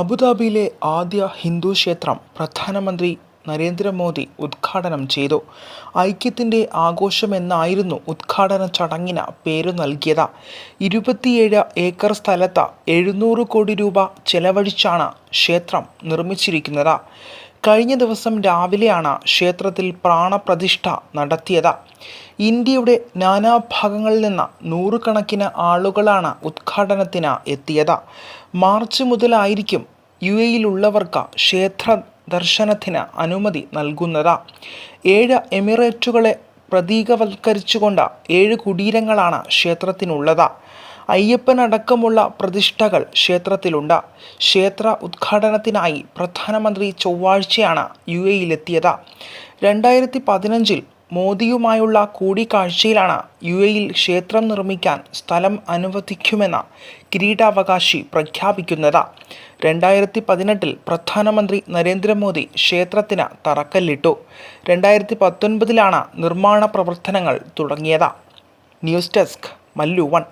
അബുദാബിയിലെ ആദ്യ ഹിന്ദു ക്ഷേത്രം പ്രധാനമന്ത്രി നരേന്ദ്രമോദി ഉദ്ഘാടനം ചെയ്തു. ഐക്യത്തിന്റെ ആഘോഷമെന്നായിരുന്നു ഉദ്ഘാടന ചടങ്ങിന് പേരു നൽകിയത്. ഇരുപത്തിയേഴ് ഏക്കർ സ്ഥലത്ത് എഴുന്നൂറ് കോടി രൂപ ചെലവഴിച്ചാണ് ക്ഷേത്രം നിർമ്മിച്ചിരിക്കുന്നത്. കഴിഞ്ഞ ദിവസം രാവിലെയാണ് ക്ഷേത്രത്തിൽ പ്രാണപ്രതിഷ്ഠ നടത്തിയത്. ഇന്ത്യയുടെ നാനാഭാഗങ്ങളിൽ നിന്ന് നൂറുകണക്കിന് ആളുകളാണ് ഉദ്ഘാടനത്തിന് എത്തിയത്. മാർച്ച് മുതലായിരിക്കും യു എയിലുള്ളവർക്ക് ക്ഷേത്ര ദർശനത്തിന് അനുമതി നൽകുന്നത്. ഏഴ് എമിറേറ്റുകളെ പ്രതീകവൽക്കരിച്ചുകൊണ്ട് ഏഴ് കുടീരങ്ങളാണ് ക്ഷേത്രത്തിനുള്ളത്. അയ്യപ്പനടക്കമുള്ള പ്രതിഷ്ഠകൾ ക്ഷേത്രത്തിലുണ്ട്. ക്ഷേത്ര ഉദ്ഘാടനത്തിനായി പ്രധാനമന്ത്രി ചൊവ്വാഴ്ചയാണ് യു എയിലെത്തിയത് രണ്ടായിരത്തി പതിനഞ്ചിൽ മോദിയുമായുള്ള കൂടിക്കാഴ്ചയിലാണ് യു എയിൽ ക്ഷേത്രം നിർമ്മിക്കാൻ സ്ഥലം അനുവദിക്കുമെന്ന കിരീടാവകാശി പ്രഖ്യാപിക്കുന്നത്. രണ്ടായിരത്തി പതിനെട്ടിൽ പ്രധാനമന്ത്രി നരേന്ദ്രമോദി ക്ഷേത്രത്തിന് തറക്കല്ലിട്ടു. രണ്ടായിരത്തി പത്തൊൻപതിലാണ് നിർമ്മാണ പ്രവർത്തനങ്ങൾ തുടങ്ങിയത്. News desk Mallu one.